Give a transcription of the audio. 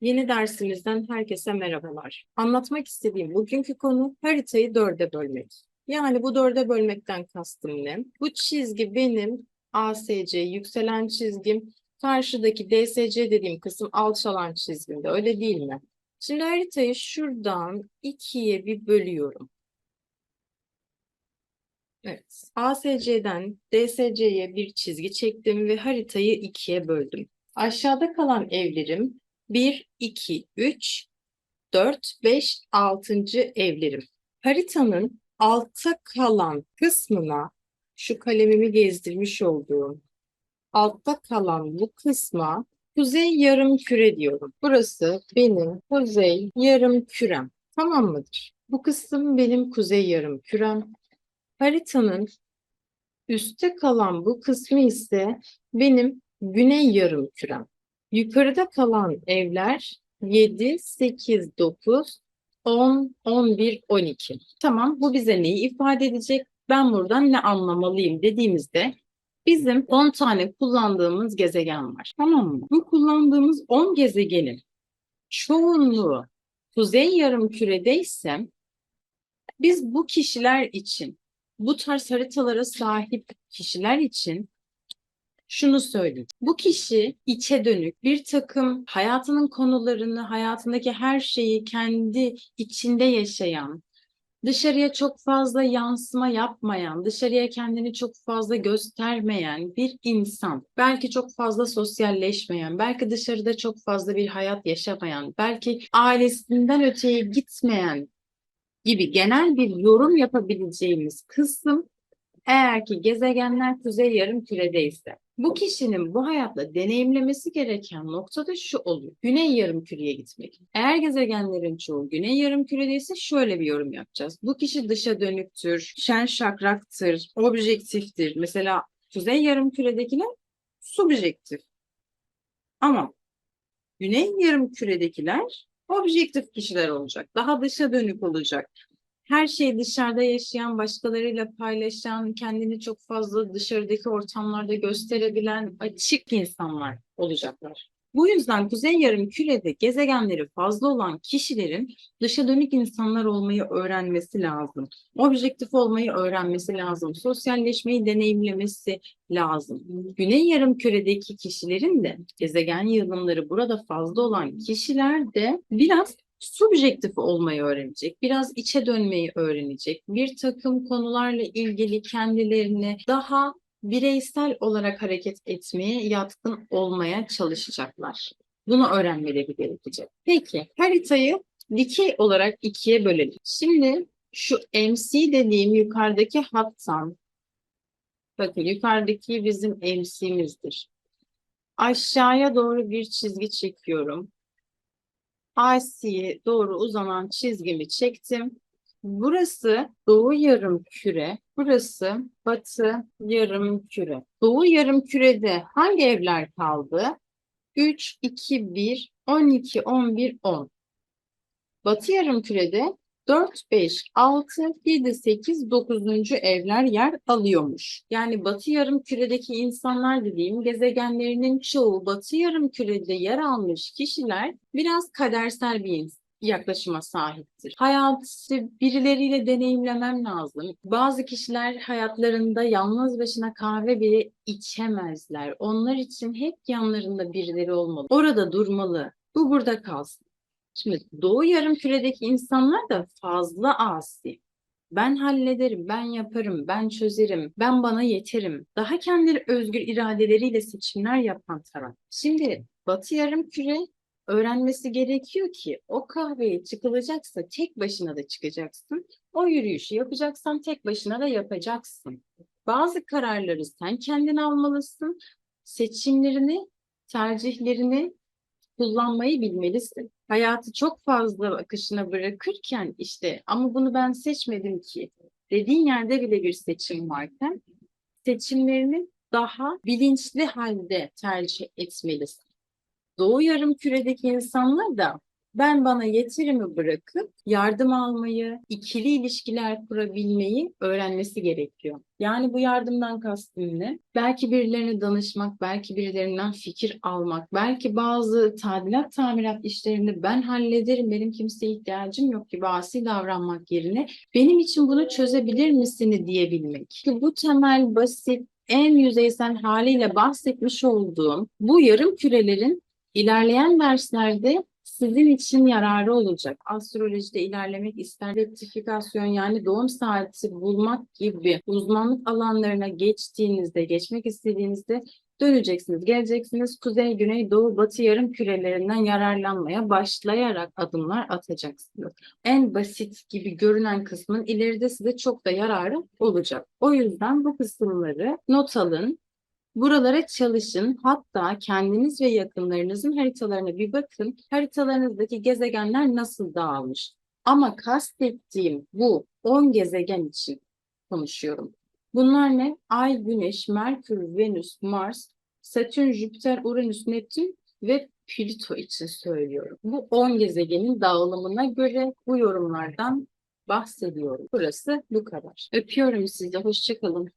Yeni dersimizden herkese merhabalar. Anlatmak istediğim bugünkü konu haritayı dörde bölmek. Yani bu dörde bölmekten kastım ne? Bu çizgi benim ASC yükselen çizgim, karşıdaki DSC dediğim kısım alçalan çizgimde öyle değil mi? Şimdi haritayı şuradan ikiye bir bölüyorum. Evet. ASC'den DSC'ye bir çizgi çektim ve haritayı ikiye böldüm. Aşağıda kalan evlerim 1, 2, 3, 4, 5, 6. evlerim. Haritanın altta kalan kısmına şu kalemimi gezdirmiş olduğum altta kalan bu kısma kuzey yarım küre diyorum. Burası benim kuzey yarım kürem. Tamam mıdır? Bu kısım benim kuzey yarım kürem. Haritanın üstte kalan bu kısmı ise benim güney yarım kürem. Yukarıda kalan evler 7, 8, 9, 10, 11, 12. Tamam bu bize neyi ifade edecek? Ben buradan ne anlamalıyım dediğimizde bizim 10 tane kullandığımız gezegen var. Tamam mı? Bu kullandığımız 10 gezegenin çoğunluğu kuzey yarım küredeyse biz bu kişiler için bu tarz haritalara sahip kişiler için şunu söyleyeyim. Bu kişi içe dönük bir takım hayatının konularını, hayatındaki her şeyi kendi içinde yaşayan, dışarıya çok fazla yansıma yapmayan, dışarıya kendini çok fazla göstermeyen bir insan. Belki çok fazla sosyalleşmeyen, belki dışarıda çok fazla bir hayat yaşamayan, belki ailesinden öteye gitmeyen gibi genel bir yorum yapabileceğimiz kısım eğer ki gezegenler kuzey yarım küredeyse. Bu kişinin bu hayatta deneyimlemesi gereken nokta da şu oluyor. Güney yarım küreye gitmek. Eğer gezegenlerin çoğu güney yarım küredeyse şöyle bir yorum yapacağız. Bu kişi dışa dönüktür, şen şakraktır, objektiftir. Mesela kuzey yarım küredekiler subjektif. Ama güney yarım küredekiler objektif kişiler olacak. Daha dışa dönük olacak her şeyi dışarıda yaşayan, başkalarıyla paylaşan, kendini çok fazla dışarıdaki ortamlarda gösterebilen açık insanlar olacaklar. Bu yüzden kuzey yarım kürede gezegenleri fazla olan kişilerin dışa dönük insanlar olmayı öğrenmesi lazım. Objektif olmayı öğrenmesi lazım. Sosyalleşmeyi deneyimlemesi lazım. Güney yarım küredeki kişilerin de gezegen yığınları burada fazla olan kişiler de biraz subjektif olmayı öğrenecek, biraz içe dönmeyi öğrenecek, bir takım konularla ilgili kendilerini daha bireysel olarak hareket etmeye yatkın olmaya çalışacaklar. Bunu öğrenmeleri gerekecek. Peki haritayı dikey olarak ikiye bölelim. Şimdi şu MC dediğim yukarıdaki hattan bakın yukarıdaki bizim MC'mizdir. Aşağıya doğru bir çizgi çekiyorum. IC'ye doğru uzanan çizgimi çektim. Burası doğu yarım küre, burası batı yarım küre. Doğu yarım kürede hangi evler kaldı? 3, 2, 1, 12, 11, 10. Batı yarım kürede 4, 5, 6, 7, 8, 9. evler yer alıyormuş. Yani batı yarım küredeki insanlar dediğim gezegenlerinin çoğu batı yarım kürede yer almış kişiler biraz kadersel bir yaklaşıma sahiptir. Hayatı birileriyle deneyimlemem lazım. Bazı kişiler hayatlarında yalnız başına kahve bile içemezler. Onlar için hep yanlarında birileri olmalı. Orada durmalı. Bu burada kalsın. Şimdi doğu yarım küredeki insanlar da fazla asi. Ben hallederim, ben yaparım, ben çözerim, ben bana yeterim. Daha kendi özgür iradeleriyle seçimler yapan taraf. Şimdi Batı yarım küre öğrenmesi gerekiyor ki o kahveye çıkılacaksa tek başına da çıkacaksın. O yürüyüşü yapacaksan tek başına da yapacaksın. Bazı kararları sen kendin almalısın. Seçimlerini, tercihlerini kullanmayı bilmelisin. Hayatı çok fazla akışına bırakırken işte ama bunu ben seçmedim ki dediğin yerde bile bir seçim varken seçimlerini daha bilinçli halde tercih etmelisin. Doğu yarım küredeki insanlar da Ben bana yeterimi bırakıp yardım almayı, ikili ilişkiler kurabilmeyi öğrenmesi gerekiyor. Yani bu yardımdan kastım ne? Belki birilerine danışmak, belki birilerinden fikir almak, belki bazı tadilat tamirat işlerini ben hallederim, benim kimseye ihtiyacım yok gibi asi davranmak yerine benim için bunu çözebilir misin diyebilmek. Çünkü bu temel, basit, en yüzeysel haliyle bahsetmiş olduğum bu yarım kürelerin ilerleyen derslerde sizin için yararı olacak. Astrolojide ilerlemek ister, rektifikasyon yani doğum saati bulmak gibi uzmanlık alanlarına geçtiğinizde, geçmek istediğinizde döneceksiniz. Geleceksiniz kuzey, güney, doğu, batı yarım kürelerinden yararlanmaya başlayarak adımlar atacaksınız. En basit gibi görünen kısmın ileride size çok da yararı olacak. O yüzden bu kısımları not alın, Buralara çalışın. Hatta kendiniz ve yakınlarınızın haritalarına bir bakın. Haritalarınızdaki gezegenler nasıl dağılmış? Ama kastettiğim bu 10 gezegen için konuşuyorum. Bunlar ne? Ay, Güneş, Merkür, Venüs, Mars, Satürn, Jüpiter, Uranüs, Neptün ve Plüto için söylüyorum. Bu 10 gezegenin dağılımına göre bu yorumlardan bahsediyorum. Burası bu kadar. Öpüyorum sizi. Hoşçakalın.